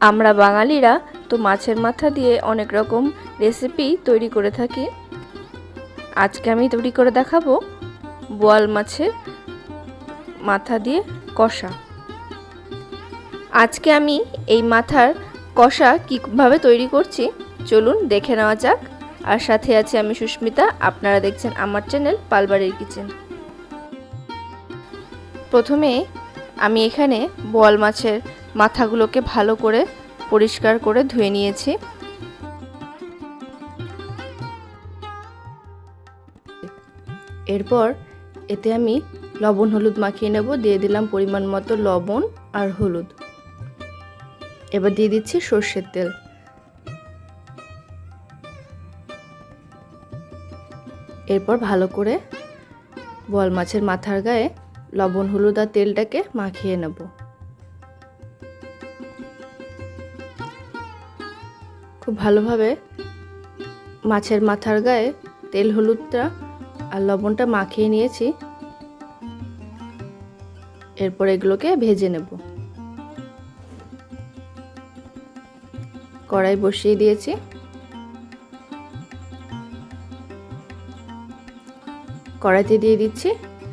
আমরা বাঙালিরা তো মাছের মাথা দিয়ে অনেক রকম রেসিপি তৈরি করে থাকি। আজকে আমি তৈরি করে দেখাবো বোয়াল মাছের মাথা দিয়ে কষা। আজকে আমি এই মাথার কষা কীভাবে তৈরি করছি চলুন দেখে নেওয়া যাক। আর সাথে আছে আমি সুস্মিতা, আপনারা দেখছেন আমার চ্যানেল পালবাড়ির কিচেন। প্রথমে আমি এখানে বোয়াল মাছের মাথাগুলোকে ভালো করে পরিষ্কার করে ধুয়ে নিয়েছি। এরপর এতে আমি লবণ, হলুদ মাখিয়ে নেব। দিয়ে দিলাম পরিমাণ মতো লবণ আর হলুদ। এবার দিয়ে দিচ্ছি সর্ষের তেল। এরপর ভালো করে বল মাছের মাথার গায়ে লবণ, হলুদ আর তেলটাকে মাখিয়ে নেব। খুব ভালোভাবে মাছের মাথার গায়ে তেল, হলুদটা আর লবণটা মাখিয়ে নিয়েছি। এরপর এগুলোকে ভেজে নেব। কড়াই বসিয়ে দিয়েছি। কড়াইতে দিয়ে দিচ্ছি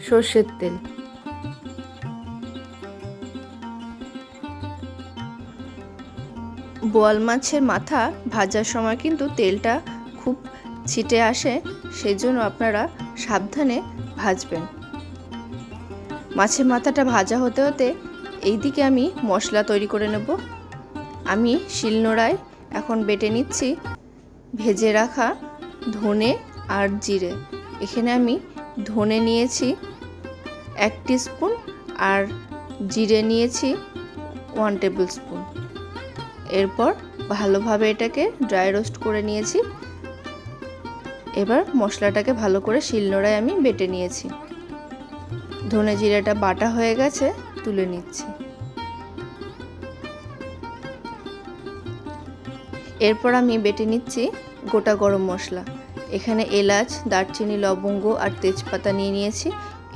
সর্ষের তেল। বোয়াল মাছের মাথা ভাজার সময় কিন্তু তেলটা খুব ছিটে আসে সেই জন্য আপনারা সাবধানে ভাজবেন। মাছের মাথাটা ভাজা হতে হতে এই দিকে আমি মশলা তৈরি করে নেব। আমি শিলনোড়ায় এখন বেটে নিচ্ছি ভেজে রাখা ধনে আর জিরে। এখানে আমি ধনে নিয়েছি এক স্পুন আর জিরে নিয়েছি ওয়ান টেবিল স্পুন। এরপর ভালোভাবে এটাকে ড্রাই রোস্ট করে নিয়েছি। এবার মশলাটাকে ভালো করে শিলনোড়ায় আমি বেটে নিয়েছি। ধনে জিরেটা বাটা হয়ে গেছে, তুলে নিচ্ছি। এরপর আমি বেটে নিচ্ছি গোটা গরম মশলা। এখানে এলাচ, দারচিনি, লবঙ্গ আর তেজপাতা নিয়ে নিয়েছি।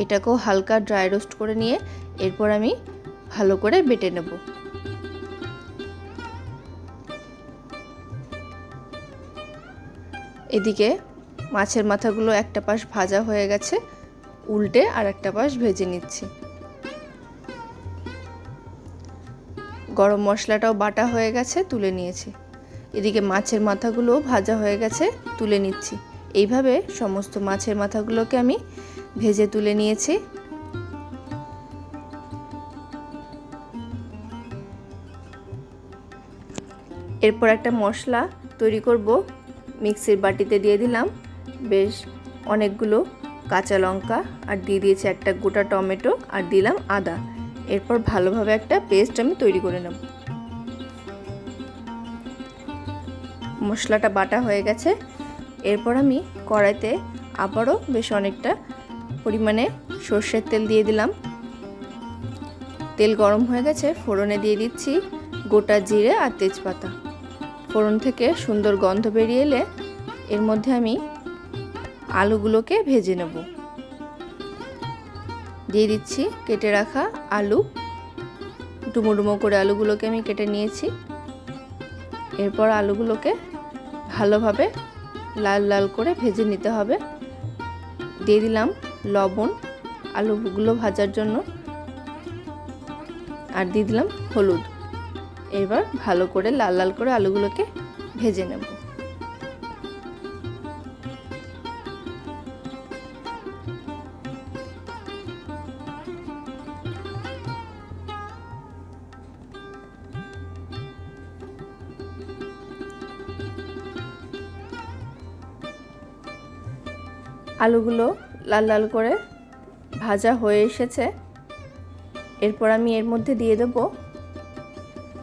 এটাকেও হালকা ড্রাই রোস্ট করে নিয়ে এরপর আমি ভালো করে বেটে নেব। এদিকে মাছের মাথাগুলো একটা পাশ ভাজা হয়ে গেছে, উল্টে আর একটা পাশ ভেজে নিচ্ছি। গরম মশলাটাও বাটা হয়ে গেছে, তুলে নিয়েছি। এদিকে মাছের মাথাগুলো ভাজা হয়ে গেছে, তুলে নিচ্ছি। এইভাবে সমস্ত মাছের মাথাগুলোকে আমি ভেজে তুলে নিয়েছি। এরপর একটা মশলা তৈরি করব। মিক্সির বাটিতে দিয়ে দিলাম। বেশ অনেকগুলো কাঁচা লঙ্কা আর দিয়ে দিয়েছি একটা গোটা টমেটো আর দিলাম আদা। এরপর ভালোভাবে একটা পেস্ট আমি তৈরি করে নেব। মশলাটা বাটা হয়ে গেছে। এরপর আমি কড়াইতে আবারও বেশ অনেকটা পরিমাণে সর্ষের তেল দিয়ে দিলাম। তেল গরম হয়ে গেছে, ফোড়নে দিয়ে দিচ্ছি গোটা জিরে আর তেজপাতা। ফোড়ন থেকে সুন্দর গন্ধ বেরিয়ে এলে এর মধ্যে আমি আলুগুলোকে ভেজে নেব। দিয়ে দিচ্ছি কেটে রাখা আলু। ডুমো ডুমো করে আলুগুলোকে আমি কেটে নিয়েছি। এরপর আলুগুলোকে ভালোভাবে লাল লাল করে ভেজে নিতে হবে। দিয়ে দিলাম লবণ আলুগুলো ভাজার জন্য। আর দিয়ে দিলাম হলুদ। এবার ভালো করে লাল লাল করে আলুগুলোকে ভেজে নেব। আলুগুলো লাল লাল করে ভাজা হয়ে এসেছে। এরপর আমি এর মধ্যে দিয়ে দেব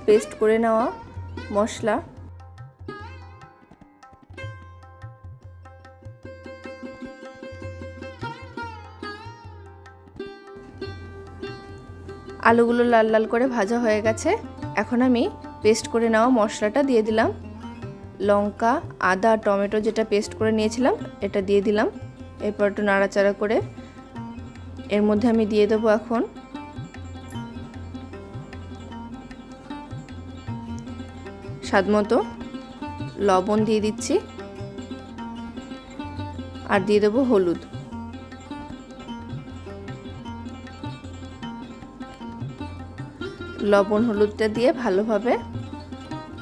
পেস্ট করে নেওয়া মশলা। আলুগুলো লাল লাল করে ভাজা হয়ে গেছে। এখন আমি পেস্ট করে নেওয়া মশলাটা দিয়ে দিলাম। লঙ্কা, আদা, টমেটো যেটা পেস্ট করে নিয়েছিলাম, এটা দিয়ে দিলাম। এরপর একটু নাড়াচাড়া করে এর মধ্যে আমি দিয়ে দেবো এখন স্বাদ মতো লবণ দিয়ে দিচ্ছি আর দিয়ে দেবো হলুদ। লবণ হলুদটা দিয়ে ভালোভাবে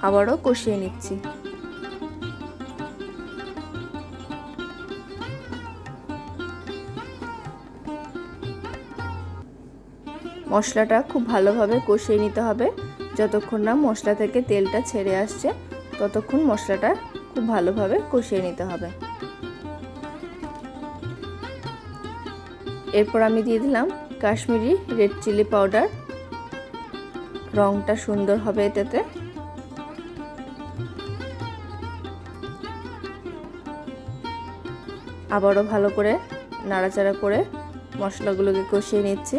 আবারও কষিয়ে নিচ্ছি। মশলাটা খুব ভালোভাবে কষিয়ে নিতে হবে। যতক্ষণ না মশলা থেকে তেলটা ছেড়ে আসছে, ততক্ষণ মশলাটা খুব ভালোভাবে কষিয়ে নিতে হবে। এরপর আমি দিয়ে দিলাম কাশ্মীরি রেড চিলি পাউডার। রংটা সুন্দর হবে এটাতে। আবারও ভালো করে নাড়াচাড়া করে মশলাগুলোকে কষিয়ে নিচ্ছি।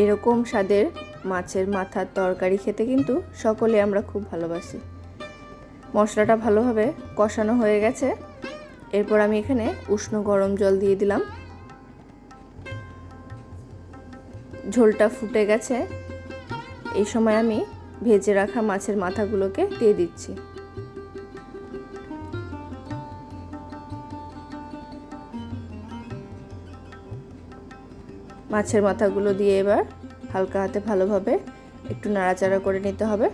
এরকম স্বাদের মাছের মাথার তরকারি খেতে কিন্তু সকলে আমরা খুব ভালোবাসি। মশলাটা ভালোভাবে কষানো হয়ে গেছে। এরপর আমি এখানে উষ্ণ গরম জল দিয়ে দিলাম। ঝোলটা ফুটে গেছে। এই সময় আমি ভেজে রাখা মাছের মাথাগুলোকে দিয়ে দিচ্ছি। মাছের মাথাগুলো দিয়ে এবার হালকা হাতে ভালোভাবে একটু নাড়াচাড়া করে নিতে হবে।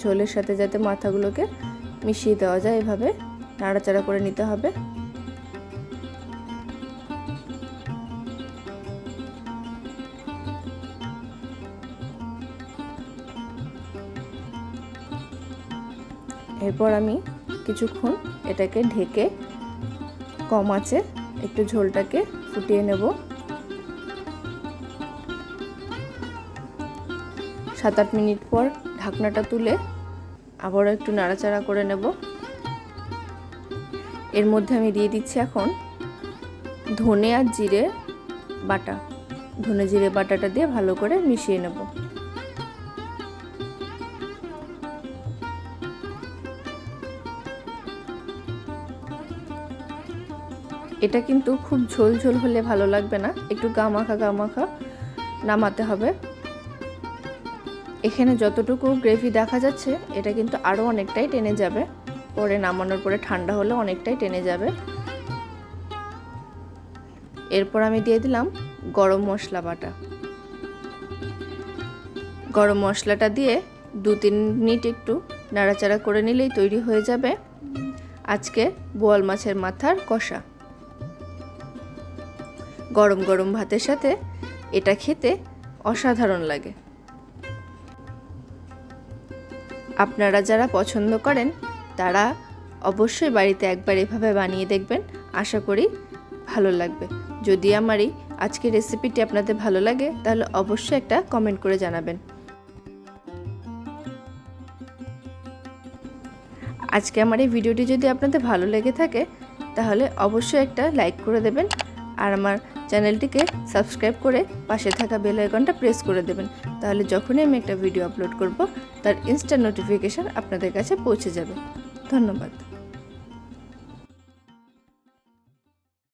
ঝোলের সাথে যাতে মাথাগুলোকে মিশিয়ে দেওয়া যায়, এভাবে নাড়াচাড়া করে নিতে হবে। এরপর আমি কিছুক্ষণ এটাকে ঢেকে কম আছে একটু ঝোলটাকে ফুটিয়ে নেব। সাত আট মিনিট পর ঢাকনাটা তুলে আবারও একটু নাড়াচাড়া করে নেব। এর মধ্যে আমি দিয়ে দিচ্ছি এখন ধনে আর জিরে বাটা। ধনে জিরে বাটাটা দিয়ে ভালো করে মিশিয়ে নেব। এটা কিন্তু খুব ঝোল ঝোল হলে ভালো লাগবে না। একটু গামাখা গামাখা নামাতে হবে। এখানে যতটুকু গ্রেভি দেখা যাচ্ছে, এটা কিন্তু আরও অনেকটাই টেনে যাবে। পরে নামানোর পরে ঠান্ডা হলে অনেকটাই টেনে যাবে। এরপর আমি দিয়ে দিলাম গরম মশলা বাটা। গরম মশলাটা দিয়ে দু তিন মিনিট একটু নাড়াচাড়া করে নিলেই তৈরি হয়ে যাবে। আজকে বোয়াল মাছের মাথার কষা। গরম গরম ভাতের সাথে এটা খেতে অসাধারণ লাগে। আপনারা যারা পছন্দ করেন, তারা অবশ্যই বাড়িতে একবার এভাবে বানিয়ে দেখবেন। আশা করি ভালো লাগবে। যদি আমার এই আজকের রেসিপিটি আপনাদের ভালো লাগে, তাহলে অবশ্যই একটা কমেন্ট করে জানাবেন। আজকে আমার এই ভিডিওটি যদি আপনাদের ভালো লেগে থাকে, তাহলে অবশ্যই একটা লাইক করে দেবেন। আর আমার চ্যানেলটিকে সাবস্ক্রাইব করে পাশে থাকা বেল আইকনটা প্রেস করে দেবেন। তাহলে যখনই আমি একটা ভিডিও আপলোড করব, তার ইনস্ট্যান্ট নোটিফিকেশান আপনাদের কাছে পৌঁছে যাবে। ধন্যবাদ।